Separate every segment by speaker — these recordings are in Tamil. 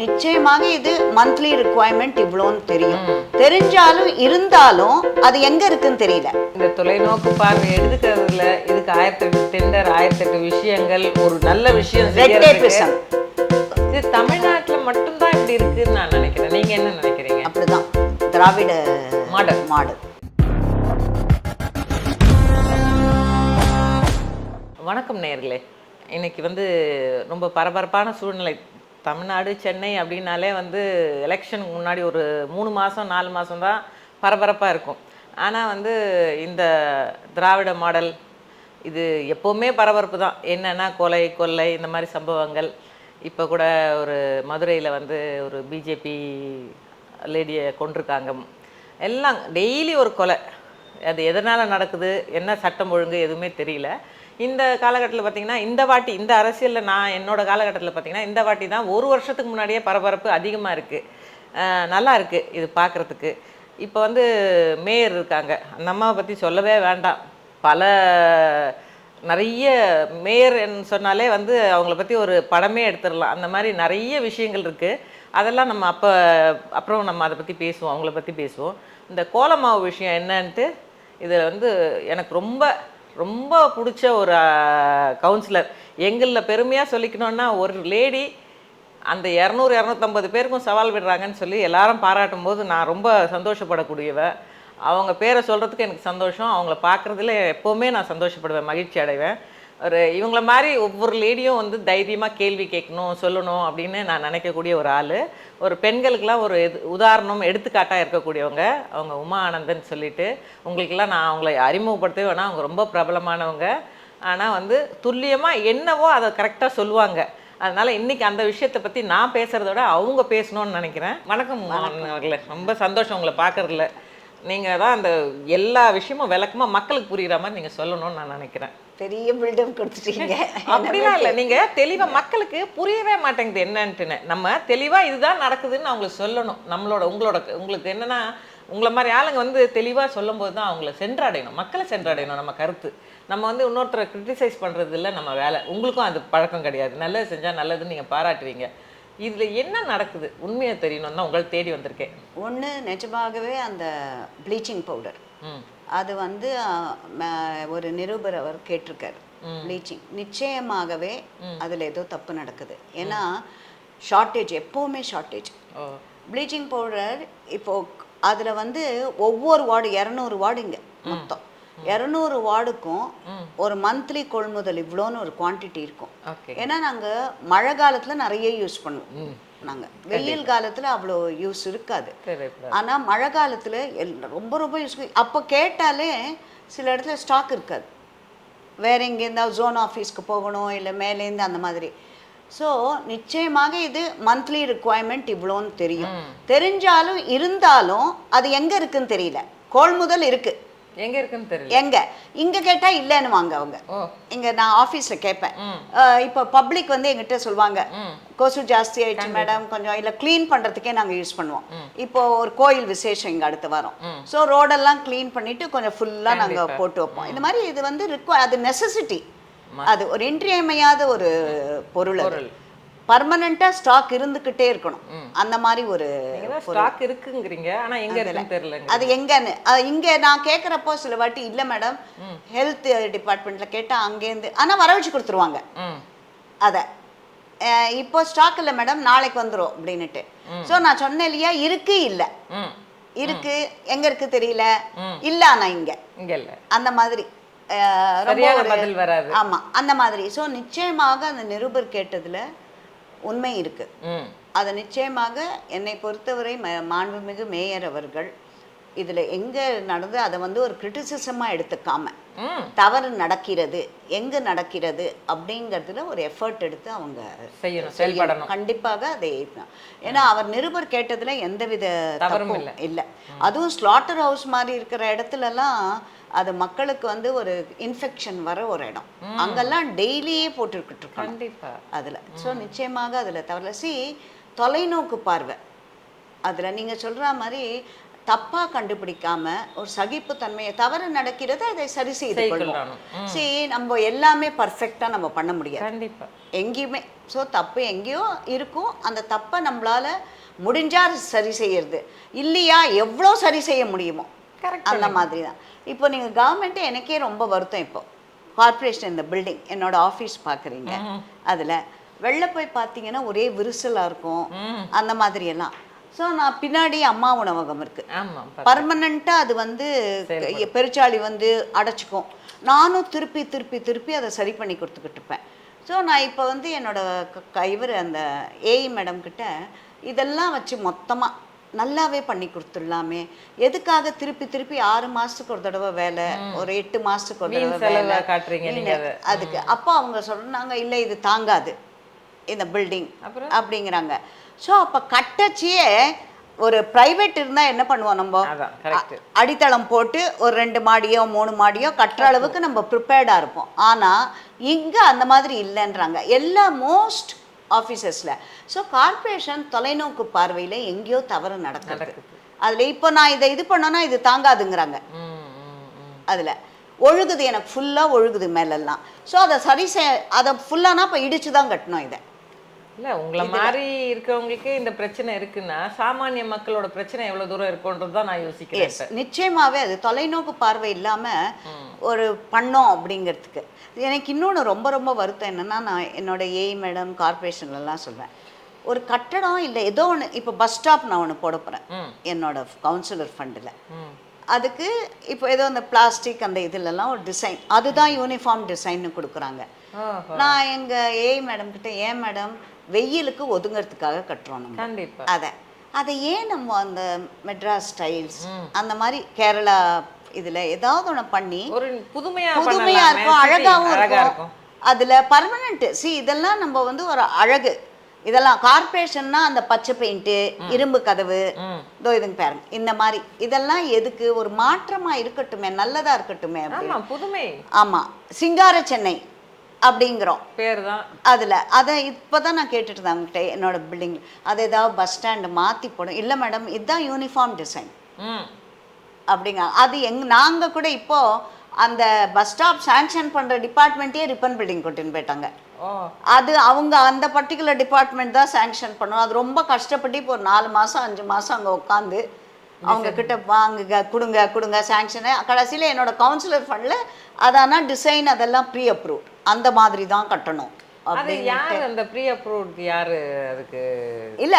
Speaker 1: நிச்சயமாக இது மந்த்லி ரிக்குவயர்மெண்ட் இவ்வளோன்னு தெரியும். தெரிஞ்சாலும் இருந்தாலும் அது எங்க இருக்குன்னு தெரியல.
Speaker 2: இந்த தொலைநோக்கு பார்வை எடுத்துக்கிறதுல இதுக்கு ஆயிரத்தி எட்டு டெண்டர் ஆயிரத்தி எட்டு விஷயங்கள் ஒரு நல்ல விஷயம். இது தமிழ்நாட்டுல மட்டும்தான் இப்படி இருக்குன்னு நான் நினைக்கிறேன். நீங்க என்ன நினைக்கிறீங்க?
Speaker 1: அப்படிதான். திராவிட
Speaker 2: மாடல்.
Speaker 1: மாடல்.
Speaker 2: வணக்கம் நேயர்களே இன்னைக்கு வந்து ரொம்ப பரபரப்பான சூழ்நிலை தமிழ்நாடு சென்னை அப்படின்னாலே வந்து எலெக்ஷனுக்கு முன்னாடி ஒரு மூணு மாதம் நாலு மாதம் தான் பரபரப்பாக இருக்கும். ஆனால் வந்து இந்த திராவிட மாடல் இது எப்போவுமே பரபரப்பு தான். என்னென்னா கொலை கொள்ளை இந்த மாதிரி சம்பவங்கள். இப்போ கூட ஒரு மதுரையில் வந்து ஒரு பிஜேபி லேடியை கொண்டிருக்காங்க எல்லாம் டெய்லி ஒரு கொலை. அது எதனால் நடக்குது என்ன சட்டம் ஒழுங்கு எதுவுமே தெரியல. இந்த காலகட்டத்தில் பார்த்தீங்கன்னா இந்த வாட்டி இந்த அரசியலில் நான் என்னோட காலகட்டத்தில் பார்த்தீங்கன்னா இந்த வாட்டி தான் ஒரு வருஷத்துக்கு முன்னாடியே பரபரப்பு அதிகமாக இருக்குது நல்லா இருக்குது இது பார்க்குறதுக்கு இப்போ வந்து மேயர் இருக்காங்க. அந்த அம்மாவை பற்றி சொல்லவே வேண்டாம். பல நிறைய மேயர் சொன்னாலே வந்து அவங்கள பற்றி ஒரு படமே எடுத்துடலாம். அந்த மாதிரி நிறைய விஷயங்கள் இருக்குது அதெல்லாம் நம்ம அப்போ அப்புறம் நம்ம அதை பற்றி பேசுவோம் அவங்கள பற்றி பேசுவோம். இந்த கோலமாவு விஷயம் என்னன்ட்டு இதில் வந்து எனக்கு ரொம்ப ரொம்ப பிடிச்ச ஒரு கவுன்சிலர் எங்களில் பெருமையாக சொல்லிக்கணுன்னா ஒரு லேடி அந்த இரநூறு இரநூத்தம்பது பேருக்கும் சவால் விடுறாங்கன்னு சொல்லி எல்லாரும் பாராட்டும் போது நான் ரொம்ப சந்தோஷப்படக்கூடியவ. அவங்க பேரை சொல்கிறதுக்கு எனக்கு சந்தோஷம். அவங்கள பார்க்குறதுல எப்போவுமே நான் சந்தோஷப்படுவேன் மகிழ்ச்சி அடைவேன். ஒரு இவங்கள மாதிரி ஒவ்வொரு லேடியும் வந்து தைரியமாக கேள்வி கேட்கணும் சொல்லணும் அப்படின்னு நான் நினைக்கக்கூடிய ஒரு ஆள். ஒரு பெண்களுக்கெல்லாம் ஒரு இது உதாரணம் எடுத்துக்காட்டாக இருக்கக்கூடியவங்க. அவங்க உமா ஆனந்தன் சொல்லிட்டு உங்களுக்கெல்லாம் நான் அவங்கள அறிமுகப்படுத்தவே வேணாம். அவங்க ரொம்ப பிரபலமானவங்க. ஆனால் வந்து துல்லியமாக என்னவோ அதை கரெக்டாக சொல்லுவாங்க. அதனால இன்னைக்கு அந்த விஷயத்தை பற்றி நான் பேசுகிறத விட அவங்க பேசணும்னு நினைக்கிறேன். வணக்கம் அவர்களே. ரொம்ப சந்தோஷம் உங்களை பார்க்கறதுல. நீங்கள் தான் அந்த எல்லா விஷயமும் விளக்கமாக மக்களுக்கு புரியுற மாதிரி நீங்கள் சொல்லணும்னு நான் நினைக்கிறேன்.
Speaker 1: பெரிய பில்டம் கொடுத்துட்டீங்க.
Speaker 2: அப்படிலாம் இல்லை. நீங்கள் தெளிவாக மக்களுக்கு புரியவே மாட்டேங்குது என்னன்ட்டுன்னு. நம்ம தெளிவாக இதுதான் நடக்குதுன்னு அவங்களுக்கு சொல்லணும். நம்மளோட உங்களோட உங்களுக்கு என்னன்னா உங்களை மாதிரி ஆளுங்க வந்து தெளிவாக சொல்லும்போது தான் அவங்கள சென்றடையணும். மக்களை சென்றடையணும் நம்ம கருத்து. நம்ம வந்து இன்னொருத்தரை கிரிட்டிசைஸ் பண்ணுறது இல்லை நம்ம வேலை. உங்களுக்கும் அது பழக்கம் கிடையாது. நல்லது செஞ்சால் நல்லதுன்னு நீங்கள் பாராட்டுவீங்க. இதில் என்ன நடக்குது? உண்மையை தெரியணும் தான் உங்களை தேடி வந்திருக்கேன்.
Speaker 1: ஒன்று நிஜமாகவே அந்த ப்ளீச்சிங் பவுடர்
Speaker 2: ம்.
Speaker 1: அது வந்து ஒரு நிருபர் அவர் கேட்டிருக்காரு ப்ளீச்சிங். நிச்சயமாகவே அதில் ஏதோ தப்பு நடக்குது. ஏன்னா ஷார்ட்டேஜ் எப்போவுமே ஷார்ட்டேஜ். ப்ளீச்சிங் பவுடர் இப்போ அதில் வந்து ஒவ்வொரு வார்டு இரநூறு வார்டு இங்கே மொத்தம். இரநூறு வார்டுக்கும் ஒரு மந்த்லி கொள்முதல் இவ்வளோன்னு ஒரு குவான்டிட்டி இருக்கும். ஏன்னா நாங்கள் மழை காலத்தில் நிறைய யூஸ் பண்ணுவோம். நாங்கள் வெயில் காலத்தில் அவ்வளோ யூஸ் இருக்காது. ஆனால் மழை காலத்தில் ரொம்ப ரொம்ப யூஸ் அப்போ கேட்டாலே சில இடத்துல ஸ்டாக் இருக்காது. வேற எங்கேருந்தாவது ஜோன் ஆஃபீஸ்க்கு போகணும் இல்லை மேலேருந்து அந்த மாதிரி. ஸோ நிச்சயமாக இது மந்த்லி ரிக்குவயர்மெண்ட் இவ்வளோன்னு தெரியும். தெரிஞ்சாலும் இருந்தாலும் அது எங்கே இருக்குன்னு தெரியல. கொள்முதல் இருக்கு.
Speaker 2: எங்கே இருக்குன்னு தெரியல.
Speaker 1: எங்க? இங்க கேட்டா இல்லைன்னு வாங்க அவங்க. இங்க நான் ஆஃபீஸ்ல கேட்பேன் இப்போ பப்ளிக் வந்து எங்கிட்ட சொல்லுவாங்க கொசு ஜாஸ்தி ஆயிடுச்சு மேடம் கொஞ்சம் இல்ல க்ளீன் பண்றதுக்கே நாங்க யூஸ் பண்ணுவோம். இப்போ ஒரு கோயில் விசேஷம் இங்க அடுத்து வரோம். ஸோ ரோடெல்லாம் க்ளீன் பண்ணிட்டு கொஞ்சம் ஃபுல்லா நாங்க போட்டு வைப்போம். இந்த மாதிரி இது வந்து அது நெசசிட்டி அது ஒரு இன்றியமையாத ஒரு பொருள். அது பர்மனண்டா ஸ்டாக் இருந்துகிட்டே இருக்கணும். அந்த மாதிரி ஒரு
Speaker 2: ஸ்டாக் இருக்குங்கிறீங்க. ஆனா எங்க தெரியலங்க.
Speaker 1: அது எங்கன்னு? இங்க நான் கேக்குறப்போ சில வாட்டி இல்ல மேடம் ஹெல்த் டிபார்ட்மெண்ட்ல கேட்டா அங்கேருந்து ஆனா வர வச்சு கொடுத்துருவாங்க அத. இப்போ ஸ்டாக் இல்ல மேடம் நாளைக்கு வந்துரும் அப்படின்னுட்டு. சோ நான் சொன்னேன் இல்லையா? இருக்கு இல்ல. இருக்கு. எங்க இருக்கு தெரியல. இல்ல ஆனா இங்க.
Speaker 2: இங்க இல்ல.
Speaker 1: அந்த மாதிரி. ரொம்ப
Speaker 2: பதில் வராது.
Speaker 1: ஆமா அந்த மாதிரி. சோ நிச்சயமாக அந்த நிருபர் கேட்டதுல உண்மை இருக்கு.
Speaker 2: ம்.
Speaker 1: அது நிச்சயமாக என்னை பொறுத்தவரை ம- மாண்புமிகு மேயர் அவர்கள் இதுல எங்க நடந்து அதை வந்து ஒரு கிரிட்டிசிசமா எடுத்துக்காம
Speaker 2: ம்
Speaker 1: தவறு நடக்கிறது எங்க நடக்கிறது அப்படிங்கிறதுல ஒரு எஃபர்ட் எடுத்து அவங்க
Speaker 2: செய்யணும் செயல்படணும்.
Speaker 1: கண்டிப்பாக அதை ஏன்னா அவர் நிருபர் கேட்டதுல எந்தவித
Speaker 2: தவறும்
Speaker 1: தப்பும் இல்ல. அதுவும் ஸ்லாட்டர் ஹவுஸ் மாதிரி இருக்கிற இடத்துலலாம் அது மக்களுக்கு வந்து ஒரு இன்ஃபெக்ஷன் வர ஒரு இடம். அங்கெல்லாம் டெய்லியே போட்டுக்கிட்டு இருக்கணும்
Speaker 2: கண்டிப்பா.
Speaker 1: அதுல. ஸோ நிச்சயமாக அதுல தவறல சி தொலைநோக்கு பார்வை. அதுல நீங்க சொல்ற மாதிரி தப்பா கண்டுபிடிக்காம ஒரு சகிப்புத்தன்மையை தவறு நடக்கிறது அதை சரி செய்து
Speaker 2: கொள்ளணும்.
Speaker 1: சரி நம்ம எல்லாமே பர்ஃபெக்டா நம்ம பண்ண முடியாது. எங்கேயுமே ஸோ தப்பு எங்கேயோ இருக்கும். அந்த தப்பை நம்மளால முடிஞ்சா சரி செய்யறது. இல்லையா எவ்வளோ சரி செய்ய முடியுமோ?
Speaker 2: கரெக்ட்
Speaker 1: அந்த மாதிரி தான் இப்போ நீங்கள் கவர்மெண்ட்டு எனக்கே ரொம்ப வருத்தம் இப்போ. கார்ப்பரேஷன் இந்த பில்டிங் என்னோட ஆஃபீஸ் பார்க்குறீங்க. அதில் வெளில போய் பார்த்தீங்கன்னா ஒரே விரிசலாக இருக்கும். அந்த மாதிரி எல்லாம் ஸோ நான் பின்னாடி அம்மா உணவகம் இருக்கு. பர்மனண்ட்டாக அது வந்து பெருச்சாளி வந்து அடைச்சிக்கும். நானும் திருப்பி திருப்பி திருப்பி அதை சரி பண்ணி கொடுத்துக்கிட்டு இருப்பேன். ஸோ நான் இப்போ வந்து என்னோட க- க- இவர் அந்த ஏஇ மேடம் கிட்ட இதெல்லாம் வச்சு மொத்தமாக நல்லாவே பண்ணி கொடுத்துடலாமே. எதுக்காக திருப்பி திருப்பி ஆறு மாசத்துக்கு ஒரு தடவை வேலை ஒரு எட்டு மாசத்துக்கு ஒரு தடவை வேலை?
Speaker 2: காட்டுறீங்க.
Speaker 1: அதுக்கு. அப்போ அவங்க சொன்னாங்க இல்லை இது தாங்காது. இந்த பில்டிங்? அப்படிங்கிறாங்க. ஸோ அப்போ கட்டச்சியே ஒரு ப்ரைவேட் இருந்தால் என்ன பண்ணுவோம் நம்ம? அடித்தளம் போட்டு ஒரு ரெண்டு மாடியோ மூணு மாடியோ கட்டுற அளவுக்கு நம்ம ப்ரிப்பேர்டாக இருப்போம். ஆனால் இங்கே அந்த மாதிரி இல்லைன்றாங்க. எல்லா மோஸ்ட் ஆஃபீஸஸில் ஸோ கார்ப்பரேஷன் தொலைநோக்கு பார்வையில் எங்கேயோ தவறு நடக்குது. அதில் இப்போ நான் இதை இது பண்ணோன்னா இது தாங்காதுங்கிறாங்க. அதில். ஒழுகுது எனக்கு ஃபுல்லாக ஒழுகுது மேலெல்லாம். ஸோ அதை சரி செய் அதை ஃபுல்லானா இப்போ இடிச்சு தான் கட்டணும் இதை.
Speaker 2: இல்ல உங்களை மாதிரி இருக்கவங்களுக்கு இந்த பிரச்சனை இருக்குன்னா சாமானிய மக்களோட பிரச்சனை எவ்வளவு தூரம் இருக்கும்ன்றது தான் நான் யோசிக்கிறேன்.
Speaker 1: நிச்சயமாவே அது தொலைநோக்கு பார்வை இல்லாம ஒரு பண்ணோம் அப்படிங்கிறதுக்கு. எனக்கு இன்னொன்று ரொம்ப ரொம்ப வருத்தம் என்னன்னா நான் என்னோட ஏஐ மேடம் கார்பரேஷன்லலாம் சொல்வேன் ஒரு கட்டடம் இல்லை ஏதோ ஒன்று இப்போ பஸ் ஸ்டாப் நான் ஒன்று போட போகிறேன். என்னோட கவுன்சிலர் ஃபண்டில் அதுக்கு இப்போ ஏதோ அந்த பிளாஸ்டிக் அந்த இதுலலாம் ஒரு டிசைன் அதுதான் யூனிஃபார்ம் டிசைன்னு கொடுக்குறாங்க. நான் எங்கள் ஏஐ மேடம் கிட்ட ஏன் மேடம் வெயிலுக்கு ஒதுங்கிறதுக்காக கட்டுறோம் நம்ம.
Speaker 2: கண்டிப்பா.
Speaker 1: அதை. அதை ஏன் நம்ம அந்த மெட்ராஸ் ஸ்டைல்ஸ் அந்த மாதிரி கேரளா இதுல ஏதாவது ஒண்ணு பண்ணி
Speaker 2: ஒரு புதுமையா
Speaker 1: புதுமையா
Speaker 2: பண்ணலாமே,
Speaker 1: இருக்கும்
Speaker 2: city
Speaker 1: அழகாவும்
Speaker 2: அழகா
Speaker 1: இருக்கும். அதுல பர்மனண்ட் சி இதெல்லாம் நம்ம வந்து ஒரு அழகு. இதெல்லாம் கார்ப்பரேஷன்னா அந்த பச்சை பெயிண்ட்டு இரும்பு கதவு. இதோ இதுங்க பாருங்க. இந்த மாதிரி. இதெல்லாம் எதுக்கு? ஒரு மாற்றமா இருக்கட்டுமே நல்லதா இருக்கட்டுமே
Speaker 2: புதுமை.
Speaker 1: ஆமா. சிங்கார சென்னை. அப்படிங்கிறோம்.
Speaker 2: பேர் தான்
Speaker 1: அதில் அதை இப்போ தான் நான் கேட்டுட்டு இருந்தேன் அவங்ககிட்ட என்னோட பில்டிங் அதை ஏதாவது பஸ் ஸ்டாண்டு மாற்றி போடும் இல்லை மேடம் இதுதான் யூனிஃபார்ம் டிசைன்
Speaker 2: ம்.
Speaker 1: அப்படிங்க அது எங் நாங்கள் கூட இப்போ அந்த பஸ் ஸ்டாப் சாங்ஷன் பண்ணுற டிபார்ட்மெண்ட்டே ரிப்பன் பில்டிங் கொட்டின்னு போயிட்டாங்க. அது அவங்க அந்த பர்டிகுலர் டிபார்ட்மெண்ட் தான் சாங்ஷன் பண்ணணும். அது ரொம்ப கஷ்டப்பட்டு இப்போ ஒரு நாலு மாதம் அஞ்சு மாதம் அங்கே உட்காந்து அவங்க கிட்ட வாங்குங்க கொடுங்க கொடுங்க சாங்ஷனு கடைசியில் என்னோட கவுன்சிலர் ஃபண்டில் அதானா டிசைன் அதெல்லாம் ப்ரீ அப்ரூவ் அந்த மாதிரி தான் கட்டணும்
Speaker 2: அது யாரு அந்த ப்ரீ அப்ரூவ்ட் யாரு அதுக்கு
Speaker 1: இல்ல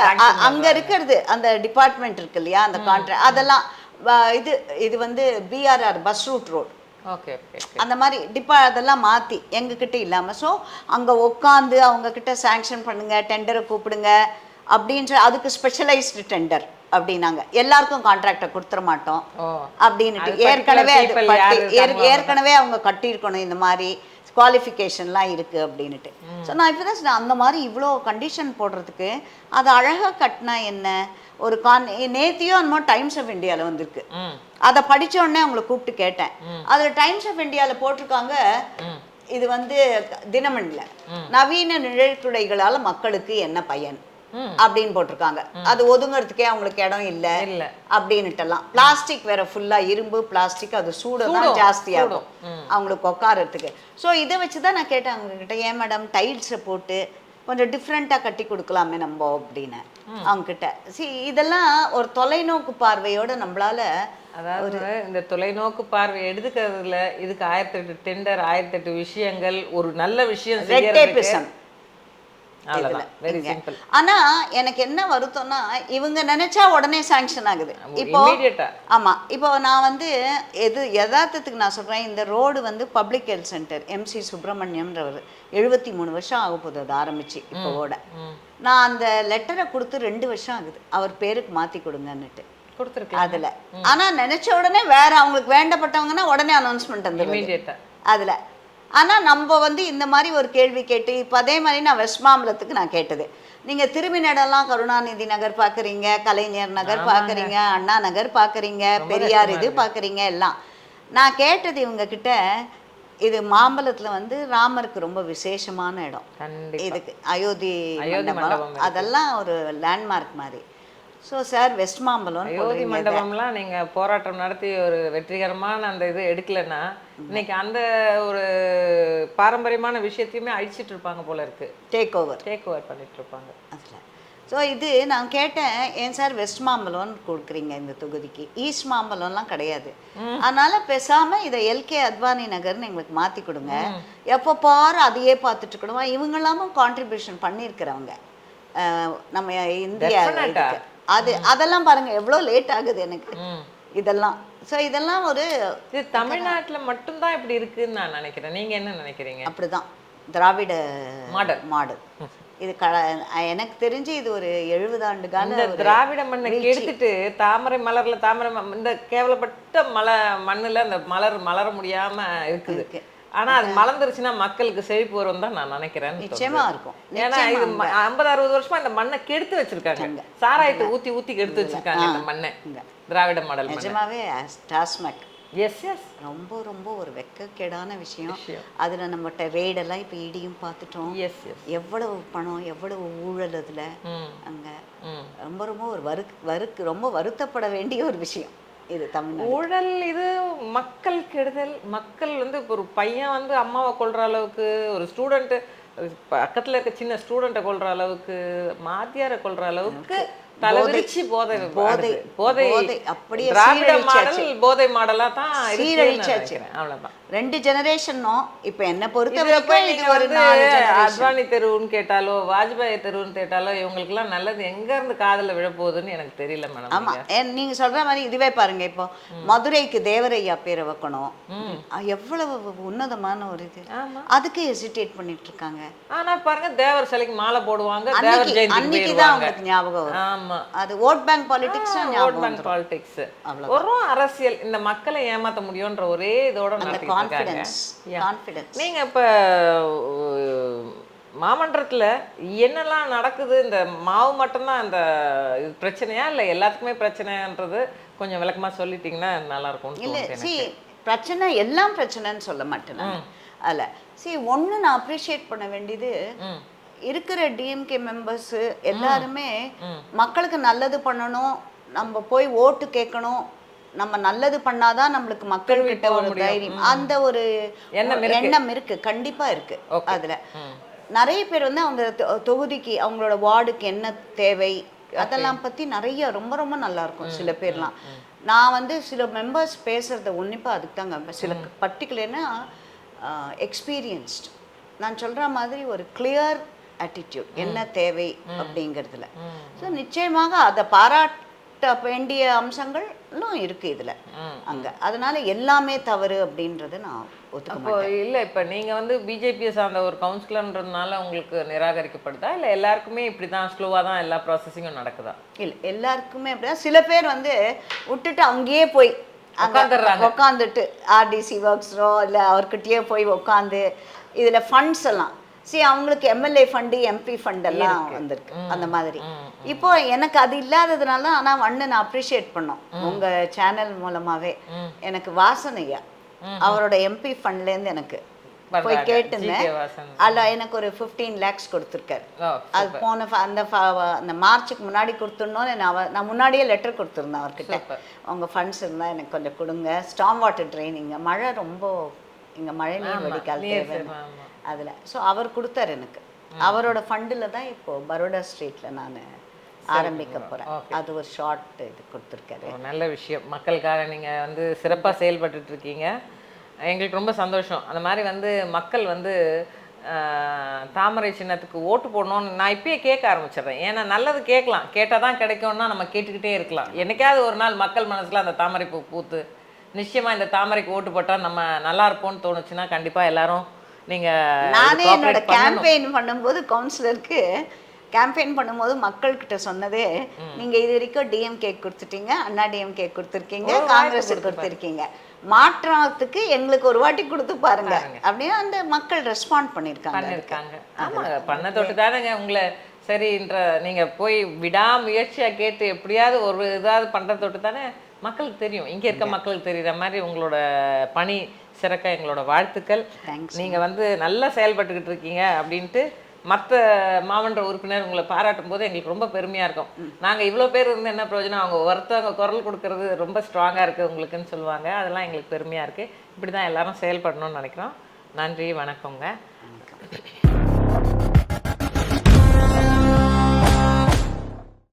Speaker 1: அங்க இருக்கிறது அந்த டிபார்ட்மெண்ட் இருக்கு இல்லையா அந்த கான்ட்ராக்ட் அதெல்லாம் இது இது வந்து PRR bus route road
Speaker 2: okay okay
Speaker 1: அந்த மாதிரி டிபா அதெல்லாம் மாற்றி எங்ககிட்ட இல்லாமல் ஸோ அங்கே உட்காந்து அவங்க கிட்ட சாங்ஷன் பண்ணுங்க டெண்டரை கூப்பிடுங்க அப்படின்ற அதுக்கு ஸ்பெஷலைஸ்டு டெண்டர் அப்படின்னாங்க. எல்லாருக்கும் கான்ட்ராக்டை கொடுத்துட மாட்டோம்.
Speaker 2: அது
Speaker 1: ஏற்கனவே ஏற்கனவே அவங்க கட்டியிருக்கணும் இந்த மாதிரி குவாலிஃபிகேஷன்லாம் இருக்கு அப்படின்னுட்டு. ஸோ நான் இப்போ தான் அந்த மாதிரி இவ்வளோ கண்டிஷன் போடுறதுக்கு அது அழகாக கட்டினா என்ன? ஒரு கான் நேத்தியோ என்னமோ டைம்ஸ் ஆஃப் இந்தியாவில் வந்திருக்கு. அதை படிச்ச உடனே அவங்களை கூப்பிட்டு கேட்டேன். அதில் டைம்ஸ் ஆஃப் இந்தியாவில் போட்டிருக்காங்க இது வந்து தினமணில. நவீன நிழற்குடைகளால் மக்களுக்கு என்ன பயன். அப்படின்னு போட்டிருக்காங்க. அது ஒதுங்கிறதுக்கே அவங்களுக்கு இடம் இல்லை. அப்படின்னுட்டெல்லாம் பிளாஸ்டிக் வேற ஃபுல்லா இரும்பு பிளாஸ்டிக் அது சூடு தான்
Speaker 2: சூடும்,
Speaker 1: ஜாஸ்தியாகும் அவங்களுக்கு உட்காரத்துக்கு ஸோ இதை வச்சு தான் நான் கேட்டேன் அவங்க கிட்ட ஏன் மேடம் டைல்ஸை போட்டு கொஞ்சம் டிஃப்ரெண்ட்டாக கட்டி கொடுக்கலாமே நம்ம? அப்படின்னு அவங்க கிட்ட சி இதெல்லாம் ஒரு தொலைநோக்கு பார்வையோட நம்மளால
Speaker 2: அதாவது இந்த தொலைநோக்கு பார்வை எடுத்துக்கிறதுல இதுக்கு ஆயிரத்தி எட்டு டெண்டர் ஆயிரத்தி எட்டு விஷயங்கள் ஒரு நல்ல விஷயம்
Speaker 1: ஆனா எனக்கு என்ன வருத்தம்னா இவங்க நினைச்சா உடனே சாங்ஷன் ஆகுது. இப்போ ஆமா இப்போ நான் வந்து எது யதார்த்தத்துக்கு நான் சொல்றேன் இந்த ரோடு வந்து பப்ளிக் ஹெல்த் சென்டர் எம்சி சுப்பிரமணியம்ன்றவர் எழுபத்தி மூணு வருஷம் ஆக போகுது அது ஆரம்பிச்சு இப்போ ஓட. நான் அந்த லெட்டரை கொடுத்து ரெண்டு வருஷம் ஆகுது. அவர் பேருக்கு மாத்தி கொடுங்கன்னுட்டு.
Speaker 2: கொடுத்துருக்கலாம்
Speaker 1: அதுல. ஆனா நினைச்ச உடனே வேற அவங்களுக்கு வேண்டப்பட்டவங்கன்னா உடனே அனௌன்ஸ்மெண்ட்
Speaker 2: இமீடியட்டா
Speaker 1: அதுல. ஆனா நம்ம வந்து இந்த மாதிரி ஒரு கேள்வி கேட்டு இப்போ அதே மாதிரி நான் வெஸ்ட் மாம்பலத்துக்கு நான் கேட்டது. நீங்க திரும்பினடெல்லாம் கருணாநிதி நகர் பார்க்குறீங்க கலைஞர் நகர் பார்க்குறீங்க அண்ணா நகர் பார்க்குறீங்க பெரியார் இது பார்க்குறீங்க எல்லாம். நான் கேட்டது இவங்க கிட்ட இது மாம்பலத்துல வந்து ராமருக்கு ரொம்ப விசேஷமான இடம். இதுக்கு அயோத்தி மண்டபம். அதெல்லாம் ஒரு லேண்ட்மார்க் மாதிரி. So sir West Mambalam
Speaker 2: Ayodhya மண்டபம்லாம் நீங்க போராட்டம் நடத்தி ஒரு வெற்றிகரமான அந்த இது எடுக்கலைன்னா இன்னைக்கு அந்த ஒரு பாரம்பரியமான விஷயத்தையுமே அழிச்சிட்டு இருப்பாங்க போல இருக்கு.
Speaker 1: டேக் ஓவர்
Speaker 2: டேக் ஓவர் பண்ணிட்டு இருப்பாங்க.
Speaker 1: அதில். ஸோ இது நான் கேட்டேன் ஏன் சார் வெஸ்ட் மாம்பலம்னு கொடுக்குறீங்க இந்த தொகுதிக்கு? ஈஸ்ட் மாம்பலம்லாம் கிடையாது. அதனால பேசாம இதை எல்கே அத்வானி நகர்னு எங்களுக்கு மாற்றி கொடுங்க. எப்போ பாரு அதையே பார்த்துட்டு இருக்கணும். இவங்க எல்லாமும் கான்ட்ரிபியூஷன் பண்ணியிருக்கிறவங்க. நம்ம இந்தியா. அது அதெல்லாம் பாருங்க எவ்வளோ லேட் ஆகுது எனக்கு. இதெல்லாம். ஸோ இதெல்லாம் ஒரு
Speaker 2: இது தமிழ்நாட்டுல மட்டும்தான் இப்படி இருக்குன்னு நான் நினைக்கிறேன். நீங்க என்ன நினைக்கிறீங்க?
Speaker 1: அப்படிதான். திராவிட
Speaker 2: மாடல்.
Speaker 1: மாடல். இது க எனக்கு தெரிஞ்சு இது ஒரு எழுபது ஆண்டு கால
Speaker 2: திராவிட மண்ணை கெடுத்துட்டு தாமரை மலர்ல தாமரை இந்த கேவலப்பட்ட மல மண்ணுல அந்த மலர் மலர முடியாம இருக்குது.
Speaker 1: இருக்கு.
Speaker 2: ஆனா அது மலர்ந்துருச்சுன்னா மக்களுக்கு செழிப்பு வரும் தான் நான் நினைக்கிறேன்
Speaker 1: நிச்சயமா இருக்கும்.
Speaker 2: ஏன்னா இது ஐம்பது அறுபது வருஷமா இந்த மண்ணை கெடுத்து வச்சிருக்காங்க. சாராயத்தை ஊத்தி ஊத்தி கெடுத்து வச்சிருக்காங்க இந்த மண்ணை. திராவிட மாடல்
Speaker 1: நிஜமாவே டாஸ்மேக்
Speaker 2: எஸ் எஸ்
Speaker 1: ரொம்ப ரொம்ப ஒரு வெக்கக்கேடான விஷயம். அதுல நம்மகிட்ட ரெய்டெல்லாம் இப்போ இடியும் பார்த்துட்டோம்.
Speaker 2: எஸ் எஸ்
Speaker 1: எவ்வளவு பணம் எவ்வளவு ஊழல் அதுல. அங்க ரொம்ப ரொம்ப ஒரு வரு வருக்கு ரொம்ப வருத்தப்பட வேண்டிய ஒரு விஷயம். இது தமிழ்நாடு.
Speaker 2: ஊழல் இது மக்கள் கெடுதல். மக்கள் வந்து இப்போ ஒரு பையன் வந்து அம்மாவை கொல்ற அளவுக்கு ஒரு ஸ்டூடெண்ட்டு பக்கத்துல இருக்க சின்ன ஸ்டூடெண்ட்டை கொல்ற அளவுக்கு மாத்தியாரை கொல்ற அளவுக்கு தலைவிரிச்சு போதை
Speaker 1: போதை.
Speaker 2: போதை
Speaker 1: அப்படியே
Speaker 2: திராவிட. மாடல் போதை மாடலா தான்
Speaker 1: சீரழிச்சாச்சு.
Speaker 2: அவ்வளவுதான்.
Speaker 1: ரெண்டு ஜெனரேஷனும் இப்போ என்ன பொறுத்த வரைக்கும் இது ஒரு.
Speaker 2: அத்வானி தெருவுன்னு கேட்டாலோ வாஜ்பாய் தெருவுன்னு கேட்டாலோ இவங்களுக்குலாம் நல்லது எங்க இருந்து காதுல விழப்போகுதுன்னு எனக்கு தெரியல மேடம்
Speaker 1: ஆமா. நீங்க சொல்ற மாதிரி இதுவே பாருங்க இப்போ. மதுரைக்கு தேவரையா பேரை வைக்கணும். எவ்வளவு உன்னதமான ஒரு இது. அதுக்கு ஹெசிடேட் பண்ணிட்டு இருக்காங்க.
Speaker 2: ஆனா பாருங்க தேவர் சிலைக்கு மாலை போடுவாங்க தேவர் ஜெயந்திக்கு
Speaker 1: அன்னைக்கு தான் அவங்களுக்கு ஞாபகம் வரும்.
Speaker 2: ஆமா.
Speaker 1: அது vote bank politics
Speaker 2: vote bank politics. ஒரு அரசியல் இந்த மக்களை ஏமாத்த முடியும்ன்ற ஒரே இதோட
Speaker 1: கான்ஃபிடன்ஸ் கான்ஃபிடன்ஸ்
Speaker 2: நீங்க இப்ப மாமன்றத்துல என்னெல்லாம் நடக்குது? இந்த மாவு மட்டும்தான் அந்த இது பிரச்சனையா? இல்ல எல்லாத்துக்குமே பிரச்சனைன்றது கொஞ்சம் விளக்கமா சொல்லிட்டீங்கன்னா நல்லா இருக்கும்னு
Speaker 1: இல்ல சி பிரச்சனை எல்லாம் பிரச்சனைன்னு சொல்ல மாட்டேன். அதுல சி ஒண்ணு நான் அப்ரிஷியேட் பண்ண வேண்டியது. இருக்கிற டிஎம்கே மெம்பர்ஸ் எல்லாருமே மக்களுக்கு நல்லது பண்ணணும் நம்ம போய் ஓட்டு கேட்கணும். நம்ம நல்லது பண்ணாதான் நம்மளுக்கு மக்கள் கிட்ட ஒரு தைரியம். அந்த ஒரு
Speaker 2: எண்ணம் இருக்கு.
Speaker 1: கண்டிப்பா இருக்கு அதுல. நிறைய பேர் வந்து அவங்க தொகுதிக்கு அவங்களோட வார்டுக்கு என்ன தேவை அதெல்லாம் பத்தி நிறைய ரொம்ப ரொம்ப நல்லா இருக்கும் சில பேர்லாம். நான் வந்து சில மெம்பர்ஸ் பேசுறத உன்னிப்பா அதுக்கு தாங்க சில பர்டிகுலர்னா எக்ஸ்பீரியன்ஸ்ட் நான் சொல்ற மாதிரி ஒரு கிளியர் attitude என்ன தேவை அப்படிங்கிறதுல. ஸோ நிச்சயமாக அதை பாராட்ட வேண்டிய அம்சங்களும் இருக்கு இதுல. அங்க. அதனால எல்லாமே தவறு அப்படின்றத நான்
Speaker 2: அப்போ இல்ல இப்ப நீங்க வந்து பிஜேபியை சார்ந்த ஒரு கவுன்சிலர்ன்றதுனால உங்களுக்கு நிராகரிக்கப்படுதா? இல்ல எல்லாருக்குமே இப்படிதான் ஸ்லோவா தான் எல்லா ப்ராசஸிங்கும் நடக்குதா?
Speaker 1: இல்லை எல்லாருக்குமே அப்படிதான். சில பேர் வந்து விட்டுட்டு அங்கேயே போய்
Speaker 2: உட்காந்துடுறாங்க.
Speaker 1: உட்காந்துட்டு ஆர்டிசி ஒர்க்ஸோ இல்லை அவர்கிட்டயே போய் உட்காந்து இதுல ஃபண்ட்ஸ் எல்லாம் சரி அவங்களுக்கு எம்எல்ஏ ஃபண்டு எம்பி ஃபண்ட் எல்லாம் வந்திருக்கு. அந்த மாதிரி. இப்போ எனக்கு அது இல்லாததுனால ஆனா ஒன்று நான் அப்ரிஷியேட் பண்ணோம் உங்க சேனல் மூலமாவே. எனக்கு வாசனையா? அவரோட எம்பி ஃபண்ட்லேருந்து எனக்கு. போய். கேட்டிருந்தேன். அதில் எனக்கு ஒரு ஃபிஃப்டீன் லேக்ஸ் கொடுத்துருக்காரு. அது போன அந்த அந்த மார்ச்சுக்கு முன்னாடி கொடுத்துடணும்னு நான் நான் முன்னாடியே லெட்டர் கொடுத்துருந்தேன் அவர்கிட்ட.
Speaker 2: Super.
Speaker 1: உங்க ஃபண்ட்ஸ் இருந்தால் எனக்கு கொஞ்சம் கொடுங்க. ஸ்டாம் வாட்டர் ட்ரைனிங்க மழை ரொம்ப இங்க மழை நீர் வடிகால்
Speaker 2: நீர்
Speaker 1: தேவை
Speaker 2: தேவை, ஆமா.
Speaker 1: அதுல. ஸோ அவர் கொடுத்தாரு எனக்கு. அவரோட ஃபண்டில் தான் இப்போ பரோடா ஸ்ட்ரீட்ல நான் ஆரம்பிக்க போறேன். அது ஒரு ஷார்ட் இது கொடுத்துருக்காரு.
Speaker 2: நல்ல விஷயம். மக்களுக்காக நீங்க வந்து சிறப்பா செயல்பட்டுட்டு இருக்கீங்க. எங்களுக்கு ரொம்ப சந்தோஷம். அந்த மாதிரி வந்து மக்கள் வந்து தாமரை சின்னத்துக்கு ஓட்டு போடணும்னு நான் இப்பயே கேட்க ஆரம்பிச்சிடுறேன். ஏன்னா நல்லது கேட்கலாம். கேட்டால் தான் கிடைக்கும்னா நம்ம கேட்டுக்கிட்டே இருக்கலாம். என்னைக்காவது ஒரு நாள் மக்கள் மனசுல அந்த தாமரை பூ பூத்து நிச்சயமா இந்த தாமரைக்கு ஓட்டு போட்டா நம்ம நல்லா இருப்போம்னு தோணுச்சுன்னா கண்டிப்பா எல்லாரும் நீங்க
Speaker 1: நானே என்னோட. கேம்பெயின் பண்ணும்போது கவுன்சிலருக்கு கேம்பெயின் பண்ணும்போது மக்கள்கிட்ட சொன்னதே நீங்க இது வரைக்கும் டிஎம்கே கொடுத்துட்டீங்க அண்ணா டிஎம்கே கொடுத்துருக்கீங்க காங்கிரஸ் கொடுத்துருக்கீங்க. மாற்றத்துக்கு எங்களுக்கு ஒரு வாட்டி கொடுத்து பாருங்க. அப்படியே அந்த மக்கள் ரெஸ்பாண்ட் பண்ணியிருக்காங்க
Speaker 2: பண்ணிருக்காங்க ஆமாங்க பண்ண தொட்டு தானேங்க உங்களை சரின்ற நீங்க போய் விடாமுயற்சியா கேட்டு எப்படியாவது ஒரு இதாவது பண்ற தொட்டு தானே மக்களுக்கு தெரியும். இங்க இருக்க மக்களுக்கு தெரியுற மாதிரி உங்களோட பணி சிறக்க எங்களோட வாழ்த்துக்கள்.
Speaker 1: Thanks.
Speaker 2: நீங்க வந்து நல்லா செயல்பட்டுக்கிட்டு இருக்கீங்க அப்படின்ட்டு மற்ற மாமன்ற உறுப்பினர் உங்களை பாராட்டும் போது எங்களுக்கு ரொம்ப பெருமையாக இருக்கும். நாங்கள் இவ்வளோ பேர் இருந்து என்ன பிரயோஜனம்? அவங்க ஒருத்தவங்க குரல் கொடுக்கறது ரொம்ப ஸ்ட்ராங்காக இருக்குது உங்களுக்குன்னு சொல்லுவாங்க. அதெல்லாம் எங்களுக்கு பெருமையாக இருக்குது இப்படி தான் எல்லாரும் செயல்படணும்னு நினைக்கிறோம். நன்றி வணக்கங்க.